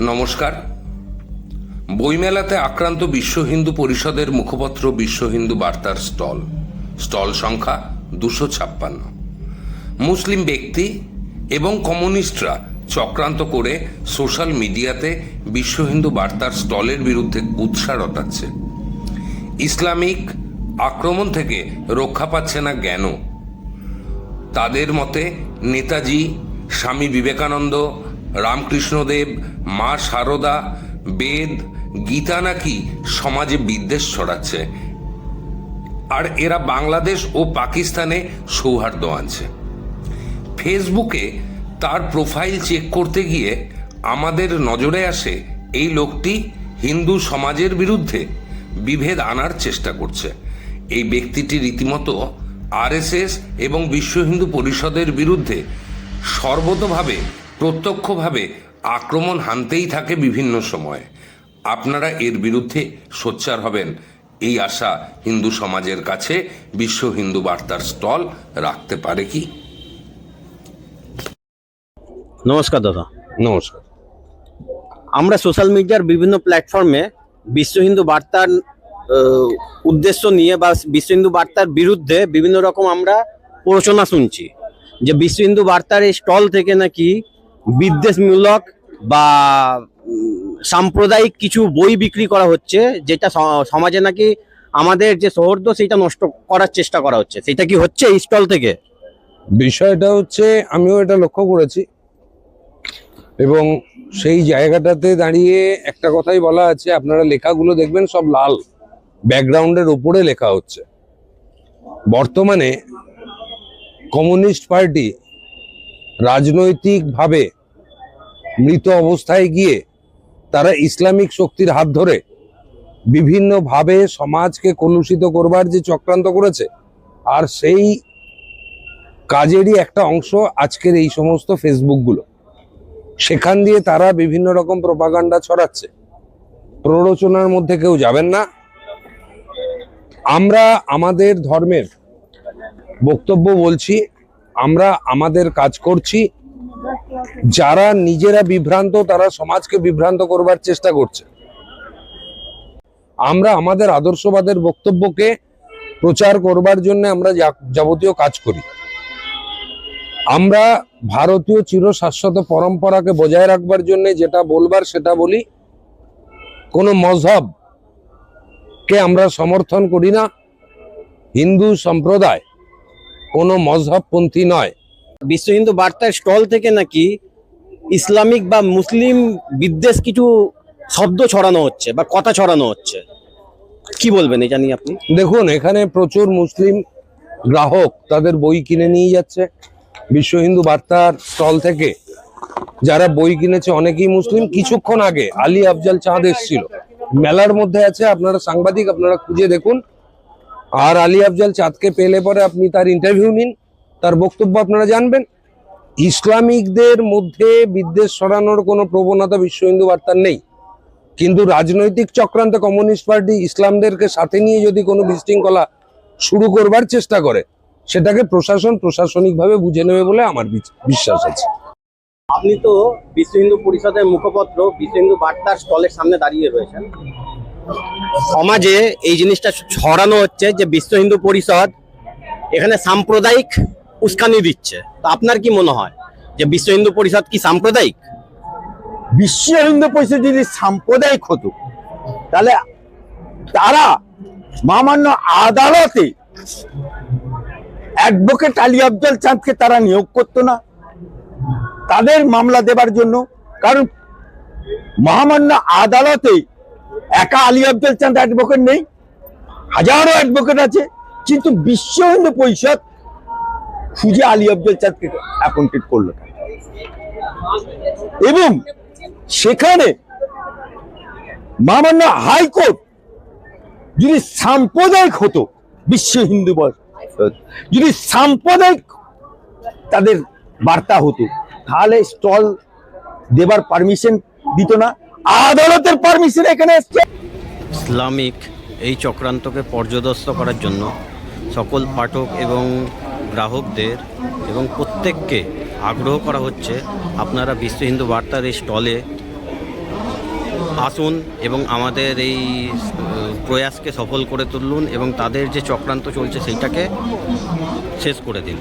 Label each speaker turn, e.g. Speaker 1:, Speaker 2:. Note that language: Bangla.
Speaker 1: নমস্কার। বইমেলাতে আক্রান্ত বিশ্ব হিন্দু পরিষদের মুখপত্র বিশ্ব হিন্দু বার্তার স্টল। স্টল সংখ্যা দুশো ছাপ্পান্ন। মুসলিম ব্যক্তি এবং কমিউনিস্টরা চক্রান্ত করে সোশ্যাল মিডিয়াতে বিশ্ব হিন্দু বার্তার স্টলের বিরুদ্ধে উৎসাহ রটাচ্ছে। ইসলামিক আক্রমণ থেকে রক্ষা পাচ্ছে না জ্ঞানও। তাদের মতে নেতাজি, স্বামী বিবেকানন্দ রামকৃষ্ণদেব, মা সারদা, বেদ, গীতা নাকি সমাজে বিদ্বেষ ছড়াচ্ছে। আর এরা বাংলাদেশ ও পাকিস্তানে সৌহার্দ্য আনছে। ফেসবুকে তার প্রোফাইল চেক করতে গিয়ে আমাদের নজরে আসে এই লোকটি হিন্দু সমাজের বিরুদ্ধে বিভেদ আনার চেষ্টা করছে। এই ব্যক্তিটি রীতিমতো আরএসএস এবং বিশ্ব হিন্দু পরিষদের বিরুদ্ধে সর্বতভাবে প্রত্যক্ষভাবে আক্রমণ হানতেই থাকে বিভিন্ন সময়ে। আপনারা এর বিরুদ্ধে সোচ্চার হবেন। এই আশা হিন্দু সমাজের কাছে বিশ্ব হিন্দু বার্তার স্টল রাখতে পারে কি?
Speaker 2: নমস্কার দাদা।
Speaker 1: নমস্কার।
Speaker 2: আমরা সোশ্যাল মিডিয়ার বিভিন্ন প্ল্যাটফর্মে বিশ্ব হিন্দু বার্তার উদ্দেশ্য নিয়ে বা বিশ্ব হিন্দু বার্তার বিরুদ্ধে বিভিন্ন রকম আমরা প্ররোচনা শুনছি। যে বিশ্ব হিন্দু বার্তার এই স্টল থেকে নাকি বিদ্বেষমূলক বা সাম্প্রদায়িক কিছু বই বিক্রি করা হচ্ছে, যেটা সমাজে নাকি আমাদের যে সৌহার্দ্য সেটা নষ্ট করার চেষ্টা করা হচ্ছে। সেটা কি হচ্ছে স্টল থেকে?
Speaker 3: বিষয়টা হচ্ছে, আমিও এটা লক্ষ্য করেছি। এবং সেই জায়গাটাতে দাঁড়িয়ে একটা কথাই বলা আছে, আপনারা লেখাগুলো দেখবেন সব লাল। ব্যাকগ্রাউন্ডের উপরে লেখা হচ্ছে। বর্তমানে কমিউনিস্ট পার্টি রাজনৈতিকভাবে মৃত অবস্থায় গিয়ে তারা ইসলামিক শক্তির হাত ধরে বিভিন্নভাবে সমাজকে কলুষিত করবার যে চক্রান্ত করেছে, আর সেই কাজেরই একটা অংশ আজকের এই সমস্ত ফেসবুকগুলো। সেখান দিয়ে তারা বিভিন্ন রকম প্রপাগান্ডা ছড়াচ্ছে। প্ররোচনার মধ্যে কেউ যাবেন না। আমরা আমাদের ধর্মের বক্তব্য বলছি আমরা আমাদের কাজ করছি। যারা নিজেরা বিভ্রান্ত, তারা সমাজকে বিভ্রান্ত করবার চেষ্টা করছে। আমরা আমাদের আদর্শবাদের বক্তব্যকে প্রচার করবার জন্য আমরা যাবতীয় কাজ করি। আমরা ভারতীয় চিরশাশ্বত পরম্পরাকে বজায় রাখবার জন্য যেটা বলবার, সেটা বলি, কোনো মজহব কে আমরা সমর্থন করি না। হিন্দু সম্প্রদায় কোনো মজহবপন্থী নয়।
Speaker 2: বিশ্ব হিন্দু বার্তার স্টল থেকে নাকি ইসলামিক বা মুসলিম বিদ্বেষ কিছু শব্দ ছড়ানো হচ্ছে বা কথা ছড়ানো হচ্ছে? কি বলবেন এটা নিয়ে আপনি?
Speaker 3: দেখুন এখানে প্রচুর মুসলিম গ্রাহক তাদের বই কিনে নিয়ে যাচ্ছে। বিশ্ব হিন্দু বার্তার স্টল থেকে যারা বই কিনেছে অনেকেই মুসলিম। কিছুক্ষণ আগে আলী আফজাল চাঁদ এসেছিল। মেলার মধ্যে আছে আপনারা সাংবাদিক আপনারা খুঁজে দেখুন। আর আলী আফজাল চাঁদকে পেলে পরে আপনি তার ইন্টারভিউ নিন, তার বক্তব্য আপনারা জানবেন। ইসলামিকদের মধ্যে বিদ্বেষ ছড়ানোর কোনো প্রবণতা বিশ্ব হিন্দু বার্তার নেই। কিন্তু রাজনৈতিক চক্রান্ত কমিউনিস্ট পার্টি ইসলামদেরকে সাথে নিয়ে যদি কোনো বিশৃঙ্খলা শুরু করবার চেষ্টা করে, সেটাকে প্রশাসন প্রশাসনিকভাবে বুঝে নেবে বলে আমার বিশ্বাস আছে।
Speaker 2: আপনি তো বিশ্ব হিন্দু পরিষদের মুখপত্র, বিশ্ব হিন্দু বার্তার স্টলের সামনে দাঁড়িয়ে রয়েছেন। সমাজে এই জিনিসটা ছড়ানো হচ্ছে যে বিশ্ব হিন্দু পরিষদ এখানে সাম্প্রদায়িক উস্কানি দিচ্ছে। তো আপনার কি মনে হয় যে বিশ্ব হিন্দু পরিষদ কি সাম্প্রদায়িক?
Speaker 4: বিশ্ব হিন্দু পরিষদ যদি সাম্প্রদায়িক হতো, তাহলে তারা মহামান্য আদালতে অ্যাডভোকেট আলী আফজল চাঁদকে তারা নিয়োগ করতো না। তাদের মামলা দেবার জন্য, কারণ মহামান্য আদালতে একা আলী আফজল চাঁদ অ্যাডভোকেট নেই, হাজারো অ্যাডভোকেট আছে, কিন্তু বিশ্ব হিন্দু পরিষদ খুঁজে আলী আফজল চাঁদকে অ্যাপয়েন্টেড করল এবং সেখানে মহামান্য হাইকোর্ট যদি সাম্প্রদায়িক হতো, বিশ্ব হিন্দু যদি সাম্প্রদায়িক তাদের বার্তা হতো, তাহলে স্টল দেবার পারমিশন দিত না আদালতের পারমিশন এখানে এসছে।
Speaker 2: ইসলামিক এই চক্রান্তকে পর্যদস্ত করার জন্য সকল পাঠক এবং গ্রাহকদের এবং প্রত্যেককে আগ্রহ করা হচ্ছে আপনারা বিশ্ব হিন্দু বার্তার এই স্টলে আসুন এবং আমাদের এই প্রয়াসকে সফল করে তুলুন এবং তাদের যে চক্রান্ত চলছে সেইটাকে শেষ করে দিন।